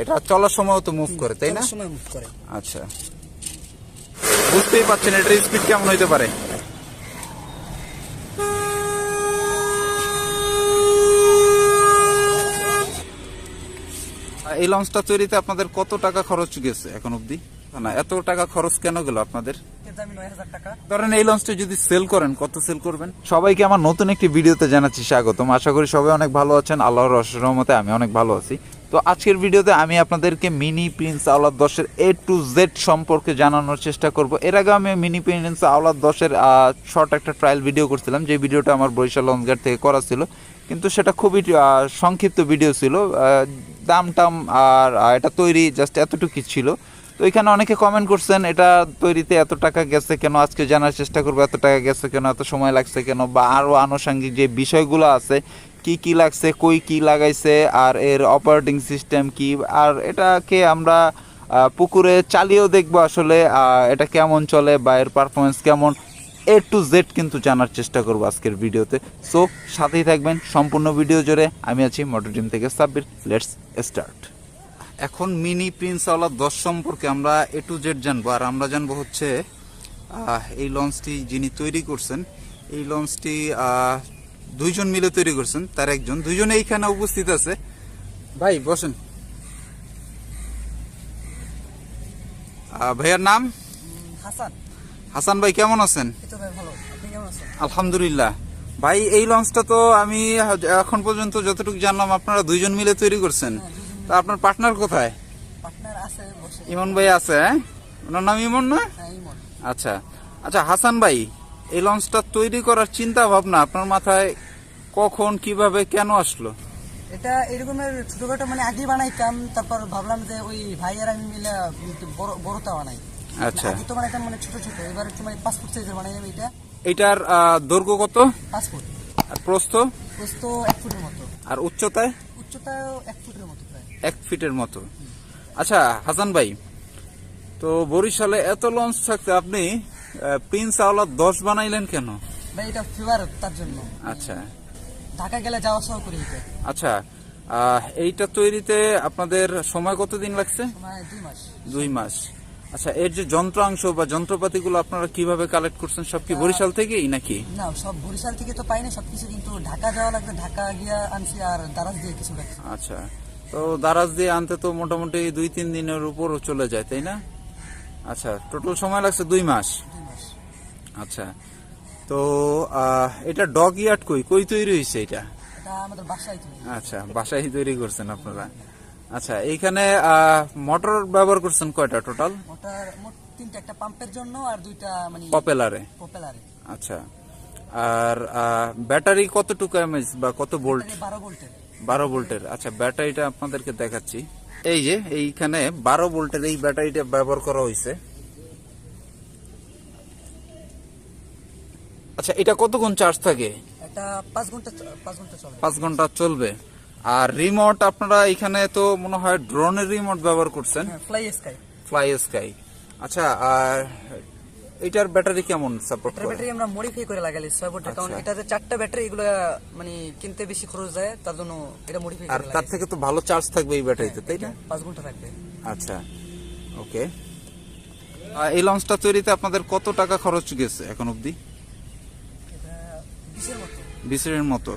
এটা চলার সময় তো মুভ করে তাই না? সময় মুভ করে। আচ্ছা। বুঝতেই পারছেন এটার স্পিড কেমন হইতে পারে? এই লঞ্চটা তৈরিতে আপনাদের কত টাকা খরচ গেছে এখন অবধি? না এত টাকা খরচ কেন গেল আপনাদের? ধরেন এই লঞ্চটা যদি সেল করেন, কত সেল করবেন? সবাইকে আমার নতুন একটি ভিডিওতে জানাচ্ছি স্বাগতম। আশা করি সবাই অনেক ভালো আছেন, আল্লাহর রহমতে আমি অনেক ভালো আছি। তো আজকের ভিডিওতে আমি আপনাদেরকে মিনি প্রিন্স আওলাদ দশের এ টু জেড সম্পর্কে জানানোর চেষ্টা করব। এর আগে আমি মিনি প্রিন্স আওলাদ দশের শর্ট একটা ট্রায়াল ভিডিও করছিলাম, যে ভিডিওটা আমার বরিশাল লঞ্চঘাট থেকে করা ছিল। কিন্তু সেটা খুবই সংক্ষিপ্ত ভিডিও ছিল। দাম টাম আর এটা তৈরি জাস্ট এতটুকু ছিল। তো এখানে অনেকে কমেন্ট করছেন, এটা তৈরিতে এত টাকা গেছে কেন? আজকে জানার চেষ্টা করব, এত টাকা গেছে কেন? এত সময় লাগছে কেন? বা আরও আনুষঙ্গিক যে বিষয়গুলো আছে, কি কি লাগছে, কই কি লাগাইছে, আর এর অপারেটিং সিস্টেম কি, আর এটাকে আমরা পুকুরে চালিয়েও দেখব আসলে এটা কেমন চলে বা এর পারফরমেন্স কেমন। এ টু জেড কিন্তু জানার চেষ্টা করব আজকের ভিডিওতে। সো সাথেই থাকবেন, সম্পূর্ণ ভিডিও জুড়ে। আমি আছি মোটর টিম থেকে সাব্বির লেটস স্টার্ট এখন মিনি প্রিন্স আওলা দশ সম্পর্কে আমরা এ টু জেড জানব। আর আমরা জানব হচ্ছে এই লঞ্চটি যিনি তৈরি করছেন এই লঞ্চটি দুইজন মিলে তৈরি করছেন তার একজন। দুইজনে এইখানে উপস্থিত আছে। ভাই বসেন। ভাইয়ার নাম? হাসান। হাসান ভাই কেমন আছেন? এই ভাই কেমন আছেন? আলহামদুলিল্লাহ। ভাই এই লঞ্চটা তো আমি এখন পর্যন্ত যতটুকু জানলাম আপনারা দুইজন মিলে তৈরি করছেন। তা আপনার পার্টনার কোথায়? পার্টনার আছে ইমন ভাই আছে হ্যাঁ? ওনার নাম ইমন না? হ্যাঁ ইমন। আচ্ছা। আচ্ছা হাসান ভাই এই লঞ্চটা তৈরি করার চিন্তা ভাবনা আপনার মাথায় কখন কীভাবে কেন আসলো? এটা এরকমের ছোটখাটো মানে আগে বানাইতাম তারপর ভাবলাম যে ওই ভাই আর আমি মিলে বড়টা বানাই। আচ্ছা। আগে তো বানাইতাম মানে ছোট ছোট এবার একটু মানে ফুট সাইজের বানাইলাম এটা। এটার দৈর্ঘ্য কত? ফুট। আর প্রস্থ? প্রস্থ এক ফুটের মতো। আর উচ্চতায়? উচ্চতাও এক ফুটের মতো। এক ফিটের মতো। আচ্ছা হাসান ভাই তো বরিশালে এত লঞ্চ থাকতে আপনি প্রিন্স আওলা দশ বানাইলেন কেন? ভাই এটা ফেভার তার জন্য। আচ্ছা। ঢাকা গেলে যাওয়া সহ করি আচ্ছা এইটা তৈরিতে আপনাদের সময় কতদিন লাগছে? দুই মাস। আচ্ছা এর যে যন্ত্রাংশ বা যন্ত্রপাতিগুলো আপনারা কীভাবে কালেক্ট করছেন সব কি বরিশাল থেকেই নাকি? না সব বরিশাল থেকে তো পাইনি সবকিছু কিন্তু ঢাকা যাওয়া লাগবে ঢাকা গিয়া আনছি আর দারাজ দিয়ে কিছু আচ্ছা। তো দারাজ দিয়ে আনতে তো মোটামুটি দুই তিন দিনের উপরও চলে যায় তাই না? আচ্ছা টোটাল সময় লাগছে দুই মাস? আচ্ছা তো এটা ডগ ইয়ার্ড কই? কই তৈরি হয়েছে এটা? আচ্ছা বাসায় তৈরি করছেন আপনারা। আচ্ছা এইখানে মোটর ব্যবহার করছেন কয়টা টোটাল? ওটার তিনটা একটা পাম্পের জন্য আর দুইটা মানে পপেলারে প্রপেলারে আচ্ছা আর ব্যাটারি কতটুকু এমএস বা কত ভোল্ট? বারো ভোল্টের। বারো ভোল্টের। আচ্ছা ব্যাটারিটা আপনাদেরকে দেখাচ্ছি। এই যে এইখানে বারো ভোল্টের এই ব্যাটারিটা ব্যবহার করা হয়েছে। আচ্ছা এটা কতক্ষণ চার্জ থাকে? এটা পাঁচ ঘণ্টা চলবে। আর রিমোট আপনারা এখানে তো মনে হয় ড্রোনের রিমোট ব্যবহার করছেন। ফ্লাই স্কাই ফ্লাই স্কাই আচ্ছা আর এটার ব্যাটারি কেমন সাপোর্ট করে? ব্যাটারি আমরা মডিফাই করে লাগালি ছয় ভোল্টের কারণ আচ্ছা। এটাতে চারটা ব্যাটারি এগুলো মানে কিনতে বেশি খরচ যায় তার জন্য এটা মডিফাই আর তার থেকে তো ভালো চার্জ থাকবে এই ব্যাটারিতে তাই না? পাঁচ ঘণ্টা থাকবে। আচ্ছা ওকে এই লঞ্চটা তৈরিতে আপনাদের কত টাকা খরচ গেছে এখন অবধি? এটা বিশের মতো। বিসের মতো।